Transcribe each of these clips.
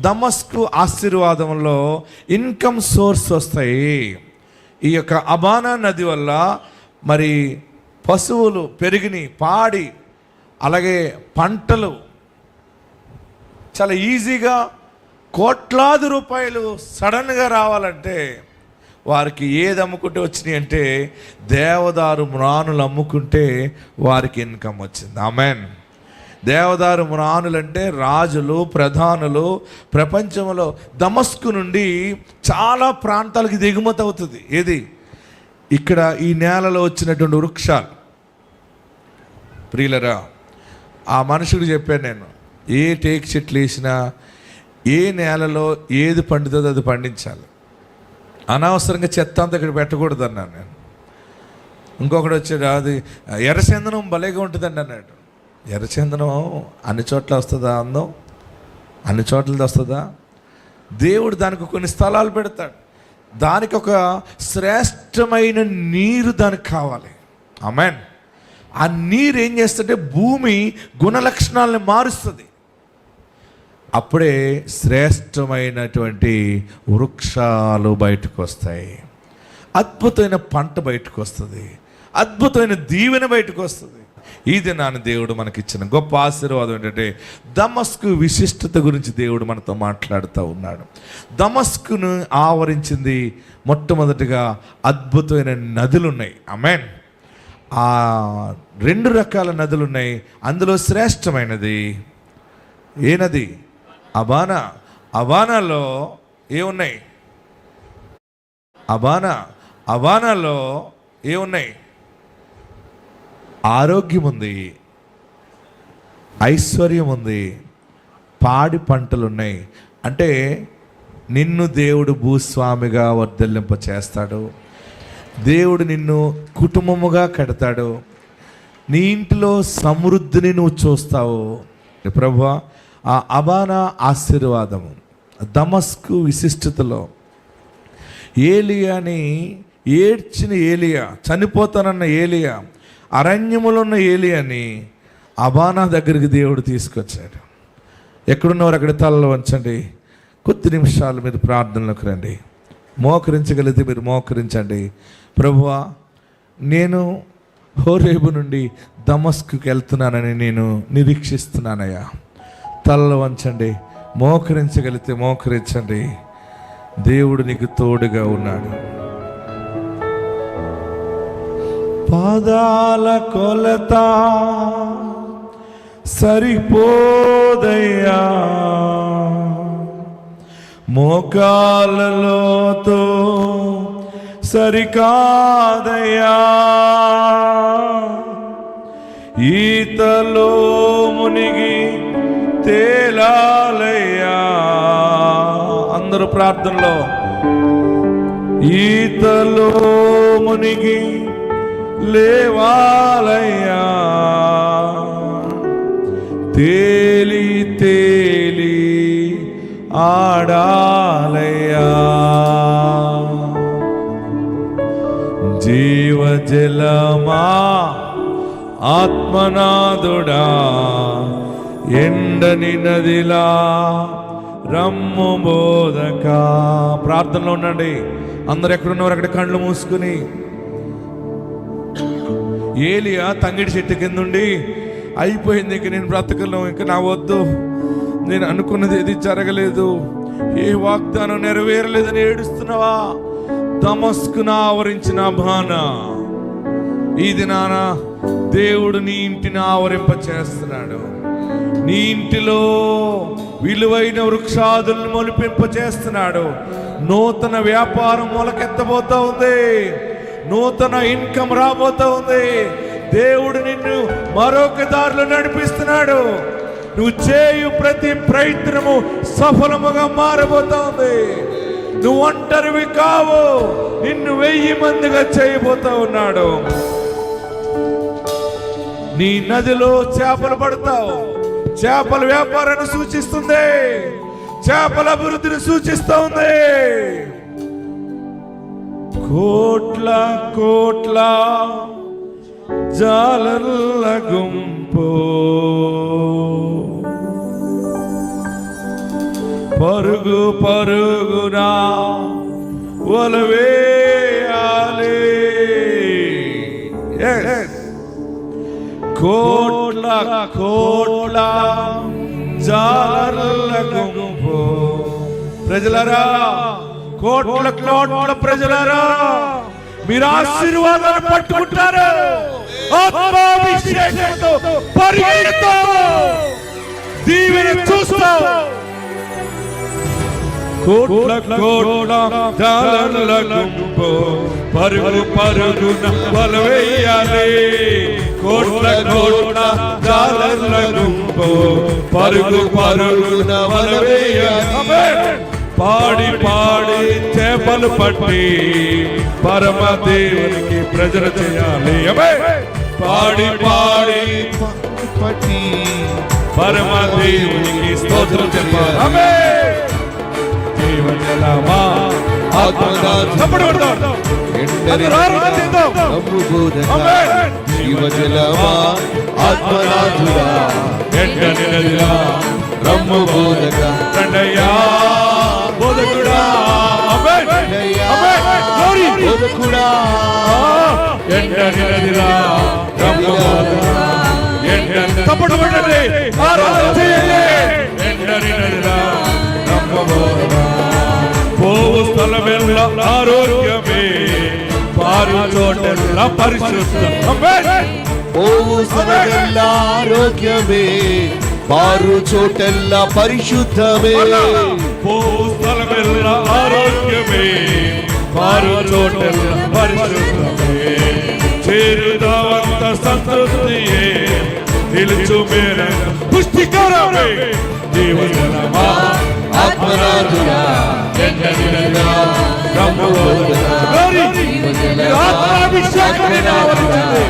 దమస్కు ఆశీర్వాదంలో income source వస్తాయి. ఈ యొక్క అబానా నది వల్ల మరి పశువులు పెరిగిని పాడి అలాగే పంటలు చాలా ఈజీగా కోట్లాది రూపాయలు సడన్గా రావాలంటే వారికి ఏది అమ్ముకుంటే వచ్చినాయి అంటే దేవదారు మ్రాణులు అమ్ముకుంటే వారికి ఇన్కమ్ వచ్చింది. ఆమెన్. దేవదారు మ్రానులు రాజులు ప్రధానులు ప్రపంచంలో దమస్కు నుండి చాలా ప్రాంతాలకి దిగుమతి అవుతుంది. ఏది? ఇక్కడ ఈ నేలలో వచ్చినటువంటి వృక్షాలు. ప్రియులరా ఆ మనుషుడు చెప్పాను నేను ఏ టేక్ చెట్లు వేసినా ఏ నేలలో ఏది పండుతుందో అది పండించాలి. అనవసరంగా చెత్త అంతా ఇక్కడ పెట్టకూడదు అన్నాను నేను. ఇంకొకటి వచ్చాడు అది ఎర్రచందనం భలేగా ఉంటుందండి అన్నాడు. ఎర్రచందనం అన్ని చోట్ల వస్తుందా అందం? అన్ని చోట్ల వస్తుందా? దేవుడు దానికి కొన్ని స్థలాలు పెడతాడు. దానికి ఒక శ్రేష్టమైన నీరు దానికి కావాలి. అమెన్ ఆ నీరు ఏం చేస్తుంటే భూమి గుణలక్షణాలను మారుస్తుంది. అప్పుడే శ్రేష్టమైనటువంటి వృక్షాలు బయటకు వస్తాయి. అద్భుతమైన పంట బయటకు వస్తుంది. అద్భుతమైన దీవెన బయటకు వస్తుంది. ఈ దినాన్ని దేవుడు మనకిచ్చిన గొప్ప ఆశీర్వాదం ఏంటంటే దమస్కు విశిష్టత గురించి దేవుడు మనతో మాట్లాడుతూ ఉన్నాడు. దమస్కును ఆవరించింది మొట్టమొదటిగా అద్భుతమైన నదులు ఉన్నాయి అమెన్ ఆ రెండు రకాల నదులు ఉన్నాయి అందులో శ్రేష్టమైనది ఏ నది? అబానా. అబానాలో ఏమున్నాయి? అబానా. అబానాలో ఏమున్నాయి? ఆరోగ్యం ఉంది ఐశ్వర్యం ఉంది పాడి పంటలు ఉన్నాయి అంటే నిన్ను దేవుడు భూస్వామిగా వర్ధల్లింప చేస్తాడు. దేవుడు నిన్ను కుటుంబముగా కడతాడు. నీ ఇంటిలో సమృద్ధిని నువ్వు చూస్తావు. ప్రభు ఆ అబానా ఆశీర్వాదము దమస్కు విశిష్టతలో ఏలియాని ఏడ్చిన ఏలియా చనిపోతానన్న ఏలియా అరణ్యములో ఉన్న ఏలియాని అబానా దగ్గరికి దేవుడు తీసుకొచ్చాడు. ఎక్కడున్నవారు అక్కడ తలలో వంచండి. కొద్ది నిమిషాలు మీరు ప్రార్థనలోకి రండి. మోకరించగలిగితే మీరు మోకరించండి. ప్రభువా నేను హోరేబు నుండి దమస్కుకి వెళ్తున్నానని నేను నిరీక్షిస్తున్నానయ్యా. తలలో వంచండి. మోకరించగలిగితే మోకరించండి. దేవుడు నీకు తోడుగా ఉన్నాడు. పాదాల కొలత సరిపోదయ్యా. మోకాలలోతో సరికాదయ్యా. ఈతలో మునిగి తేలాలయ్యా. అందరూ ప్రార్థనలో. ఈతలో మునిగి లేవాలయ్యా. తేలి తేలి ఆడాలయ్యా. జీవజలమా ఆత్మనాథుడా ఎండని నదిలా రమ్ము బోధక. ప్రార్థనలో ఉండండి. అందరు ఎక్కడున్నారు? అక్కడ కళ్ళు మూసుకుని. ఏలియా తంగిడి చెట్టు కింద ఉండి అయిపోయింది ఇంక నేను బ్రతకలేం ఇంక నా వద్దు. నేను అనుకున్నది ఏది జరగలేదు. ఏ వాగ్దానం నెరవేరలేదని ఏడుస్తున్నావా? దమస్కున ఆవరించిన బాణ. ఇది నాన్న దేవుడు నీ ఇంటిని ఆవరింప చేస్తున్నాడు నీ ఇంటిలో విలువైన వృక్షాదులను మొలిపింప చేస్తున్నాడు నూతన వ్యాపారం మొలకెత్తబోతా ఉంది. నూతన ఇన్కమ్ రాబోతా ఉంది. దేవుడు నిన్ను మరొక దారిలో నడిపిస్తున్నాడు. నువ్వు చేయు ప్రతి ప్రయత్నము సఫలముగా మారబోతా ఉంది. నువ్వు ఒంటరివి కావు. నిన్ను వెయ్యి మందిగా చేయబోతా ఉన్నాడు. నీ నదిలో చేపలు పడతావు. చేపల వ్యాపారాన్ని సూచిస్తుంది. చేపల అభివృద్ధిని సూచిస్తూ ఉంది కోట్ల కోట్ల జాలర్ల గుంపు. పరుగు పరుగునా వలవేయాలి కోట్ల కోట్ల జాలర్ల గుంపు. ప్రజలరా కోట్ల కోట్ల ప్రజలారా మీరు ఆశీర్వాదాలు పట్టుకుంటారు. ఆత్మాభిషేకంతో పరిగెడుతూ. దీవెన చూస్తూ. కోట్ల కోట్ల జాలర్ల గుంపు పరుగు పరుగున వలవేయాలి కోట్ల కోట్ల జాలర్ల గుంపు పరుగు పరుగున వలవేయాలి పాడి పాడి చేపలు పట్టి పరమ దేవునికి ప్రజలు చేయాలి. పాడి పాడి పట్టి పరమ దేవునికి స్తోత్రం చెప్పాలి. జీవజలమా ఆమేన్. జీవజలమా ఆత్మనాథుడా ఎండని నదిలా రమ్ము బోధక రండయ్యా బోధకుడా. బోధకుడా బోధకుడా. ఎండని- చప్పట్లు కొట్టండి. ఆరాధన చేయండి. పోవు స్థలమెల్ల పారు చోటెల్ల. పోవు ఆరోగ్యమే పారు చోటెల్లా పరిశుద్ధమే పోవు స్థలమెల్ల ఆరోగ్యమే పారు చోటెల్ల పరిశుద్ధమే. చేరుదావంత సంతృప్తియే నిలుచు మేర పుష్టికరమే. జీవజలమా ఆత్మనాథుడా ఆత్మాభిషేకమే రావాల్సింది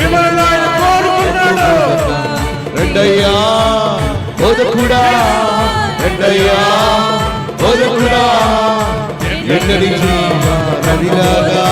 మిమ్మల్ని ఆయన కోరుకున్నాడు రెండయ్యా బోధకుడా రెండయ్యా. బోధకుడా ఎండని జీవ నదిలాగా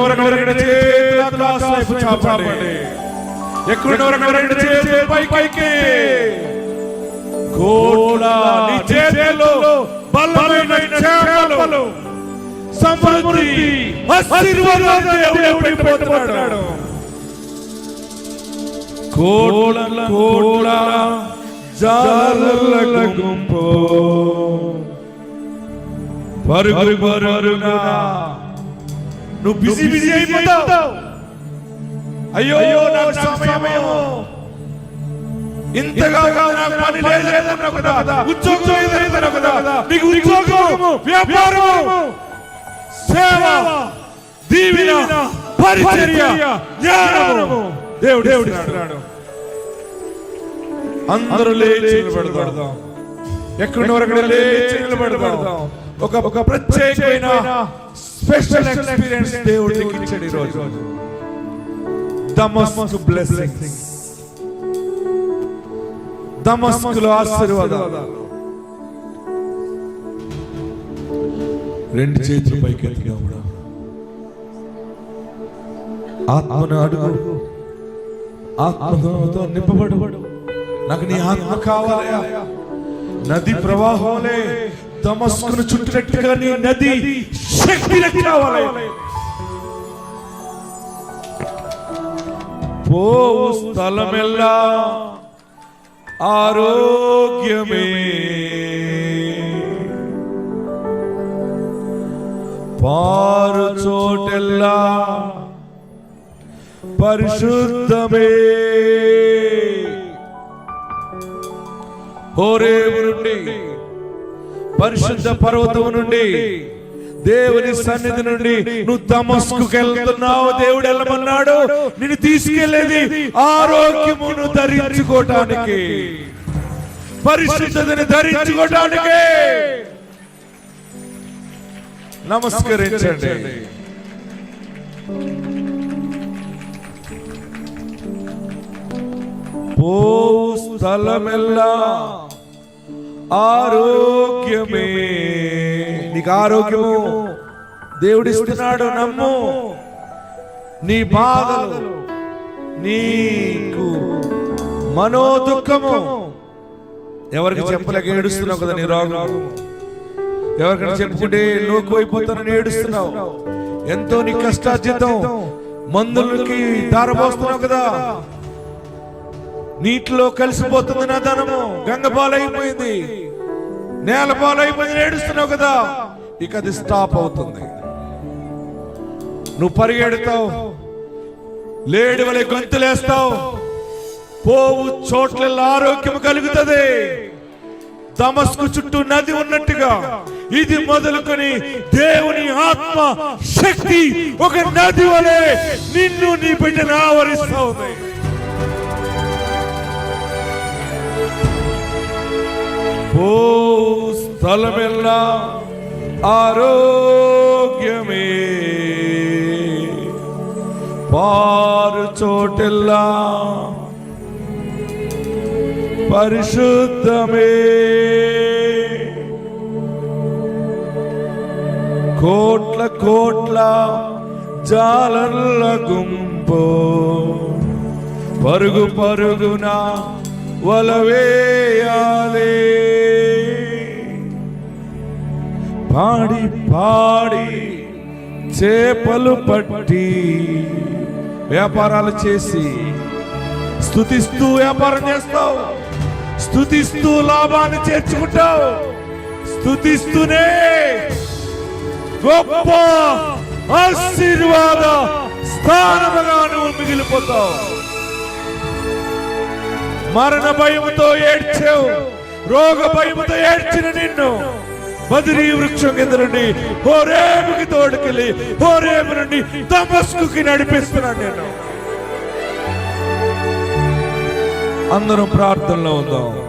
వరకు రెండు చేతులు ఆకాశ వైపు చాపండి ఎక్కడున్న వరకు రెండు చేతులు పైకి కోడా నీ చేతుల్లో బలమైన చేపలు. సమృద్ధి ఆశీర్వాదాలు దేవుడు పెట్టిపోతున్నాడు కోడల కోడ జాలల గుంపు. పరుగు పరుగునా నువ్వు బిజీ బిజీ అయిపోతావు. అయ్యో నాకు సమయమేమో ఇంతగా నాకు పని లేదన్నావు కదా. ఉద్యోగం లేదన్నావు కదా. నీకు ఉద్యోగం వ్యాపారం సేవ దీవెన పరిచర్య జ్ఞానము. దేవుడు దేవుడు ఇస్తున్నాడు. అందరూ లేచి నిలబడదాం. ఎక్కడి నిలబడదాం? ఒక ఒక ప్రత్యేకమైన స్పెషల్ ఎక్స్పీరియన్స్ దేవుడు నీకు ఇచ్చాడు ఈ రోజు. దమస్కు బ్లెస్సింగ్స్ దమస్కులో ఆశీర్వాదాలు. రెండు చేతులు పైకి ఎత్తుదాం ఆత్మను అడుగు. ఆత్మతో నింపబడు. నాకు నీ ఆత్మ కావాలయా నది ప్రవాహంలే దమస్కును చుట్టినట్టుగా నీ నది శక్తి కావాలి పోవు స్థలమెల్లా ఆరోగ్యమే. పారు చోటెల్లా పరిశుద్ధమే. హోరేవు నుండి పరిశుద్ధ పర్వతం నుండి దేవుని సన్నిధి నుండి నువ్వు దమస్కుకి వెళ్తున్నావు. దేవుడు వెళ్ళమన్నాడు నిన్ను తీసుకెళ్ళేది ఆరోగ్యమును ధరించుకోవటానికి పరిశుద్ధతని ధరించుకోవటానికి నమస్కరించండి. పో స్థలమెల్లా ఆరోగ్యమే. నీకు ఆరోగ్యము? దేవుడు ఇస్తున్నాడు నమ్ము. నీ బాధలు నీకు మనో దుఃఖము ఎవరికి చెప్పలేక ఏడుస్తున్నావు కదా నీ రోగం? ఎవరికైనా చెప్పుకుంటే లోకు అయిపోతానని ఏడుస్తున్నావు. ఎంతో నీ కష్టార్జితం. మందులకి దారబోస్తున్నావు కదా. నీటిలో కలిసిపోతుంది నా ధనము. గంగ పాలైపోయింది. నేల పాలైపోయింది. ఏడుస్తున్నావు కదా. ఇక అది స్టాప్ అవుతుంది. నువ్వు పరిగెడతావు. లేడి వలె గొంతులేస్తావు. పోవు చోట్ల ఆరోగ్యం కలుగుతుంది. దమస్కు చుట్టూ నది ఉన్నట్టుగా. ఇది మొదలుకొని దేవుని ఆత్మ శక్తి ఒక నది వలె నిన్ను నీ బిడ్డను ఆవరిస్తా ఉంది ఓ స్థలమెల్లా ఆరోగ్యమే. పారు చోటెల్లా పరిశుద్ధమే. కోట్ల కోట్ల జాలర్ల గుంపు పరుగు పరుగున వలవేయాలే పాడి పాడి చేపలు పట్టి వ్యాపారాలు చేసి స్థుతిస్తూ వ్యాపారం చేస్తావు. స్థుతిస్తూ లాభాన్ని చేర్చుకుంటావు. స్థుతిస్తూనే గొప్ప ఆశీర్వాద స్థానముగా నువ్వు మిగిలిపోతావు. మరణ భయముతో ఏడ్చావు. రోగ భయముతో ఏడ్చిన నిన్ను బదిరీ వృక్షం కింద నుండి హోరేముకి తోడుకెళ్ళి హోరేము నుండి తమస్కుకి నడిపిస్తున్నాను నేను. అందరం ప్రార్థనలో ఉందాం.